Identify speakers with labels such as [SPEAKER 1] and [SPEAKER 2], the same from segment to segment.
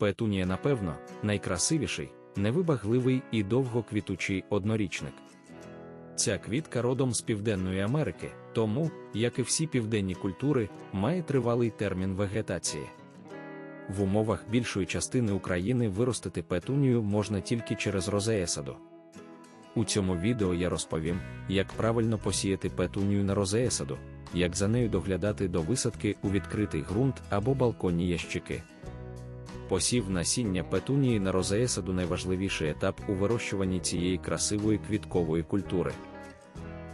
[SPEAKER 1] Петунія, напевно, найкрасивіший, невибагливий і довгоквітучий однорічник. Ця квітка родом з Південної Америки, тому, як і всі південні культури, має тривалий термін вегетації. В умовах більшої частини України виростити петунію можна тільки через розеесаду. У цьому відео я розповім, як правильно посіяти петунію на розеесаду, як за нею доглядати до висадки у відкритий ґрунт або балконні ящики. Посів насіння петунії на розеесаду найважливіший етап у вирощуванні цієї красивої квіткової культури.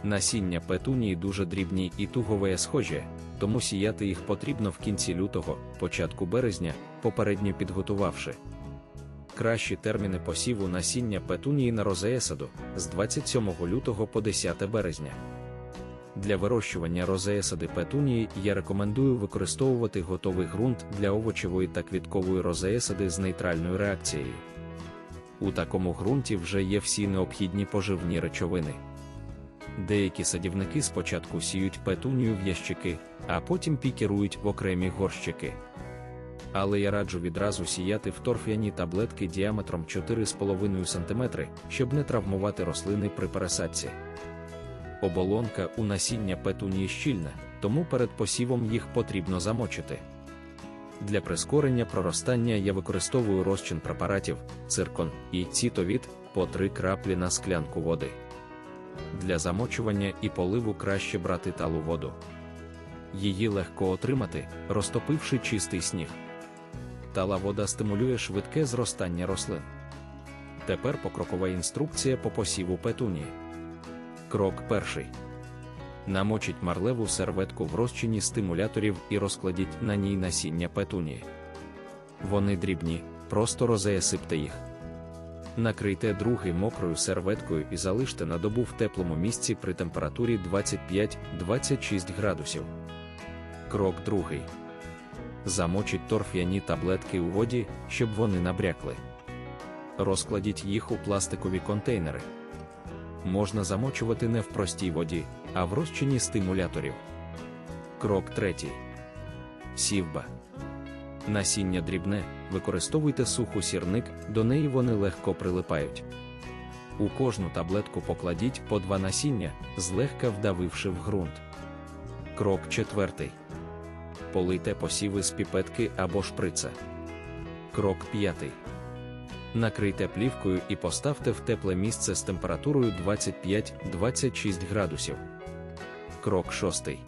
[SPEAKER 1] Насіння петунії дуже дрібні і тугове схожі, тому сіяти їх потрібно в кінці лютого, початку березня, попередньо підготувавши. Кращі терміни посіву насіння петунії на розеесаду з 27 лютого по 10 березня. Для вирощування розеесади петунії я рекомендую використовувати готовий ґрунт для овочевої та квіткової розеесади з нейтральною реакцією. У такому ґрунті вже є всі необхідні поживні речовини. Деякі садівники спочатку сіють петунію в ящики, а потім пікірують в окремі горщики. Але я раджу відразу сіяти в торф'яні таблетки діаметром 4,5 см, щоб не травмувати рослини при пересадці. Оболонка у насіння петунії щільна, тому перед посівом їх потрібно замочити. Для прискорення проростання я використовую розчин препаратів, циркон і цітовід по 3 краплі на склянку води. Для замочування і поливу краще брати талу воду. Її легко отримати, розтопивши чистий сніг. Тала вода стимулює швидке зростання рослин. Тепер покрокова інструкція по посіву петунії. Крок перший. Намочіть марлеву серветку в розчині стимуляторів і розкладіть на ній насіння петунії. Вони дрібні, просто розеясипте їх. Накрийте другий мокрою серветкою і залиште на добу в теплому місці при температурі 25-26 градусів. Крок другий. Замочіть торф'яні таблетки у воді, щоб вони набрякли. Розкладіть їх у пластикові контейнери. Можна замочувати не в простій воді, а в розчині стимуляторів. Крок третій. Сівба. Насіння дрібне, використовуйте суху сірник, до неї вони легко прилипають. У кожну таблетку покладіть по два насіння, злегка вдавивши в ґрунт. Крок четвертий. Полийте посіви з піпетки або шприца. Крок п'ятий. Накрийте плівкою і поставте в тепле місце з температурою 25-26 градусів. Крок шостий.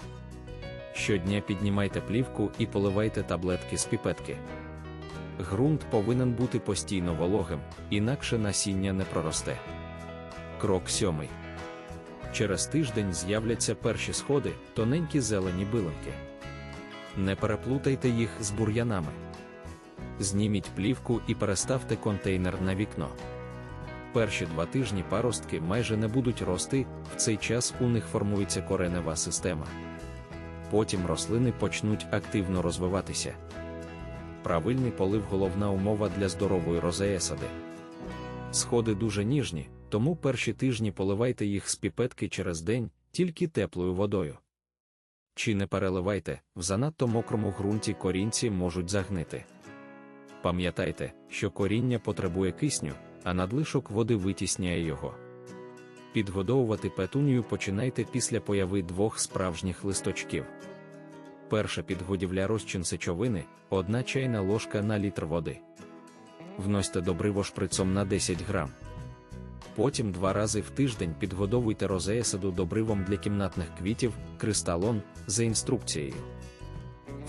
[SPEAKER 1] Щодня піднімайте плівку і поливайте таблетки з піпетки. Грунт повинен бути постійно вологим, інакше насіння не проросте. Крок сьомий. Через тиждень з'являться перші сходи, тоненькі зелені билинки. Не переплутайте їх з бур'янами. Зніміть плівку і переставте контейнер на вікно. Перші два тижні паростки майже не будуть рости, в цей час у них формується коренева система. Потім рослини почнуть активно розвиватися. Правильний полив головна умова для здорової розеесади. Сходи дуже ніжні, тому перші тижні поливайте їх з піпетки через день, тільки теплою водою. Чи не переливайте, в занадто мокрому ґрунті корінці можуть загнити. Пам'ятайте, що коріння потребує кисню, а надлишок води витісняє його. Підгодовувати петунію починайте після появи двох справжніх листочків. Перша підгодівля розчин сечовини, одна чайна ложка на літр води. Вносьте добриво шприцом на 10 грам. Потім два рази в тиждень підгодовуйте розеясаду добривом для кімнатних квітів, кристалон за інструкцією.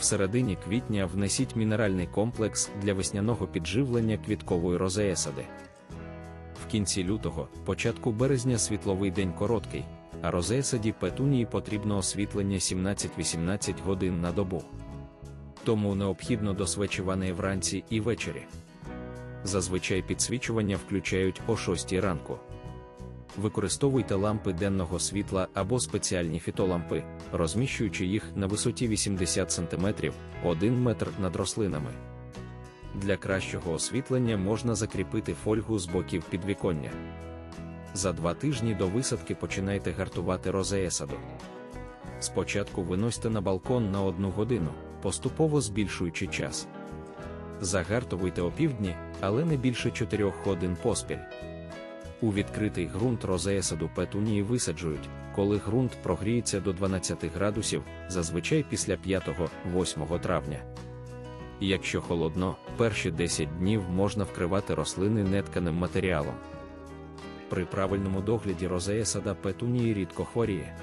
[SPEAKER 1] В середині квітня внесіть мінеральний комплекс для весняного підживлення квіткової розеясади. В кінці лютого, початку березня світловий день короткий, а розеясаді петунії потрібно освітлення 17-18 годин на добу. Тому необхідно досвечувати вранці і ввечері. Зазвичай підсвічування включають о 6 ранку. Використовуйте лампи денного світла або спеціальні фітолампи, розміщуючи їх на висоті 80 см 1 метр над рослинами. Для кращого освітлення можна закріпити фольгу з боків підвіконня. За два тижні до висадки починайте гартувати розеесаду. Спочатку виносьте на балкон на одну годину, поступово збільшуючи час. Загартовуйте опівдні, але не більше 4 годин поспіль. У відкритий ґрунт розеясаду петунії висаджують, коли ґрунт прогріється до 12 градусів, зазвичай після 5-8 травня. Якщо холодно, перші 10 днів можна вкривати рослини нетканим матеріалом. При правильному догляді розея сада петунії рідко хворіє.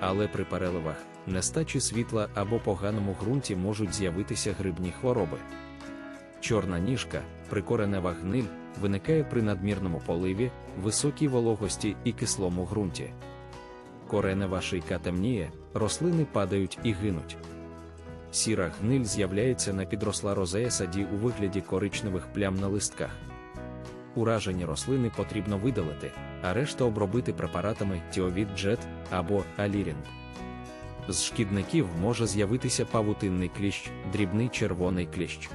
[SPEAKER 1] Але при переливах, нестачі світла або поганому ґрунті можуть з'явитися грибні хвороби. Чорна ніжка, прикоренева гниль, виникає при надмірному поливі, високій вологості і кислому ґрунті. Коренева шийка темніє, рослини падають і гинуть. Сіра гниль з'являється на підросла розея саді у вигляді коричневих плям на листках. Уражені рослини потрібно видалити, а решта обробити препаратами Тіовід Джет або Алірінг. З шкідників може з'явитися павутинний кліщ, дрібний червоний кліщ.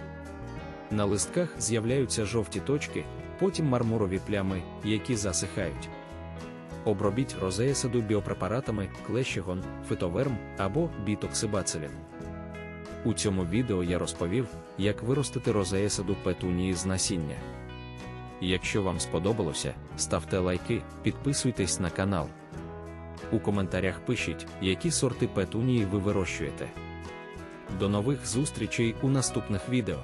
[SPEAKER 1] На листках з'являються жовті точки, потім мармурові плями, які засихають. Обробіть розеясаду біопрепаратами клещигон, фитоверм або бітоксибацилін. У цьому відео я розповів, як виростити розеясаду петунії з насіння. Якщо вам сподобалося, ставте лайки, підписуйтесь на канал. У коментарях пишіть, які сорти петунії ви вирощуєте. До нових зустрічей у наступних відео.